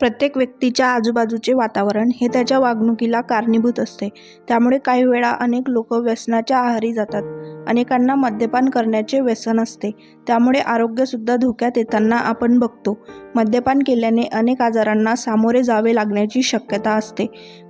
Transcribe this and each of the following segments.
प्रत्येक व्यक्तीच्या आजूबाजूचे वातावरण हे त्याच्या वागणुकीला कारणीभूत असते. त्यामुळे काही वेळा अनेक लोक व्यसनाच्या आहारी जातात. अनेकांना मद्यपान करण्याचे व्यसन असते. त्यामुळे आरोग्यसुद्धा धोक्यात येताना आपण बघतो. मद्यपान केल्याने अनेक आजारांना सामोरे जावे लागण्याची शक्यता असते.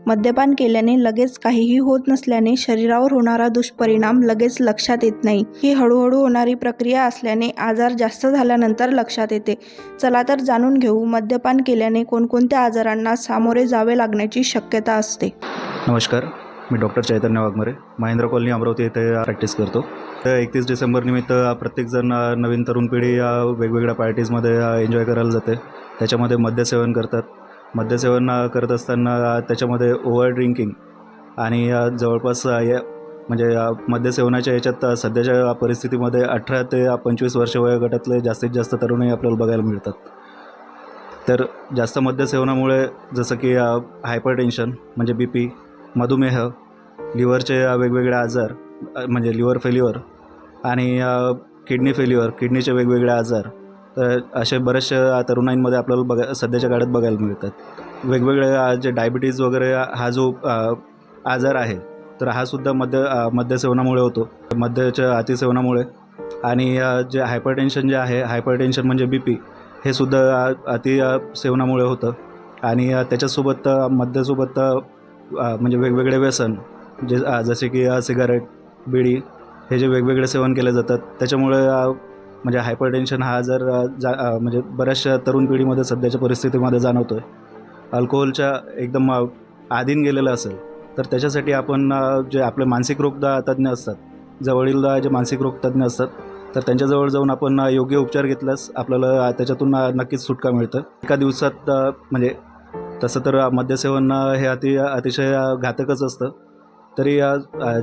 मद्यपान केल्याने लगेच काहीही होत नसल्याने शरीरावर होणारा दुष्परिणाम लगेच लक्षात येत नाही. ही हळूहळू होणारी प्रक्रिया असल्याने आजार जास्त झाल्यानंतर लक्षात येते. चला तर जाणून घेऊ मद्यपान केल्याने कोणकोणत्या आजारांना सामोरे जावे लागण्याची शक्यता असते. नमस्कार मी डॉक्टर चैतन्य वाघमरे महेंद्र कॉलनी अमरावती येथे प्रॅक्टिस करतो. तर एकतीस डिसेंबरनिमित्त प्रत्येकजण नवीन तरुण पिढी वेगवेगळ्या पार्टीजमध्ये एन्जॉय करायला जाते. त्याच्यामध्ये मद्यसेवन करतात. मद्यसेवन करत असताना त्याच्यामध्ये ओव्हर ड्रिंकिंग आणि जवळपास या म्हणजे मद्यसेवनाच्या याच्यात सध्याच्या परिस्थितीमध्ये अठरा ते पंचवीस वर्ष वयोगटातले जास्तीत जास्त तरुणही आपल्याला बघायला मिळतात. तर जास्त मद्यसेवनामुळे जसं की हायपर टेन्शन म्हणजे बी पी मधुमेह लिव्हरचे वेगवेगळे आजार म्हणजे लिव्हर फेल्युअर आणि किडनी फेल्युअर किडनीचे वेगवेगळे आजार तर असे बरेचसे तरुणाईंमध्ये आपल्याला बघा सध्याच्या काळात बघायला मिळतात. वेगवेगळे जे डायबिटीज वगैरे हा जो आजार आहे तर हा सुद्धा मद्य मद्यसेवनामुळे होतो. मद्याच्या अतिसेवनामुळे. आणि जे हायपरटेन्शन जे आहे हायपरटेन्शन म्हणजे बी पी हे सुद्धा अति सेवनामुळे होतं. आणि त्याच्यासोबत मद्यासोबत म्हणजे वेगवेगळे व्यसन जे जसे की सिगारेट बिडी हे जे वेगवेगळे सेवन केले जातात त्याच्यामुळे म्हणजे हायपर टेन्शन हा आजार जा म्हणजे बऱ्याचशा तरुण पिढीमध्ये सध्याच्या परिस्थितीमध्ये जाणवतो आहे अल्कोहोलच्या एकदम आधीन गेलेलं असेल तर त्याच्यासाठी आपण जे आपले मानसिक रोग तज्ज्ञ असतात जवळील जे मानसिक रोग तज्ज्ञ असतात तर त्यांच्याजवळ जाऊन आपण योग्य उपचार घेतल्यास आपल्याला त्याच्यातून नक्कीच सुटका मिळतं. एका दिवसात म्हणजे तसं तर मद्यसेवन हे अति अतिशय घातकच असतं. तरी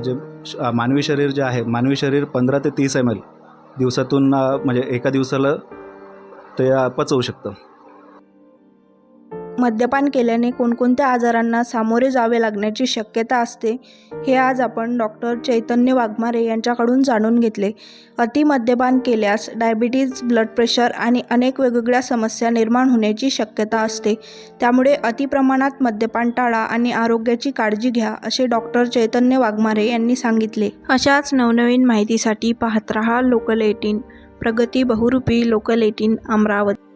जे श- मानवी शरीर जे आहे मानवी शरीर पंधरा ते तीस एम एल दिवसातून म्हणजे एका दिवसाला ते पचवू शकतं. मद्यपान केल्याने कोणकोणत्या आजारांना सामोरे जावे लागण्याची शक्यता असते हे आज आपण डॉक्टर चैतन्य वाघमारे यांच्याकडून जाणून घेतले. अति मद्यपान केल्यास डायबिटीज ब्लड प्रेशर आणि अनेक वेगवेगळ्या समस्या निर्माण होण्याची शक्यता असते. त्यामुळे अतिप्रमाणात मद्यपान टाळा आणि आरोग्याची काळजी घ्या असे डॉक्टर चैतन्य वाघमारे यांनी सांगितले. अशाच नवनवीन माहितीसाठी पाहत रहा लोकल एटीन. प्रगती बहुरूपी लोकल एटीन अमरावती.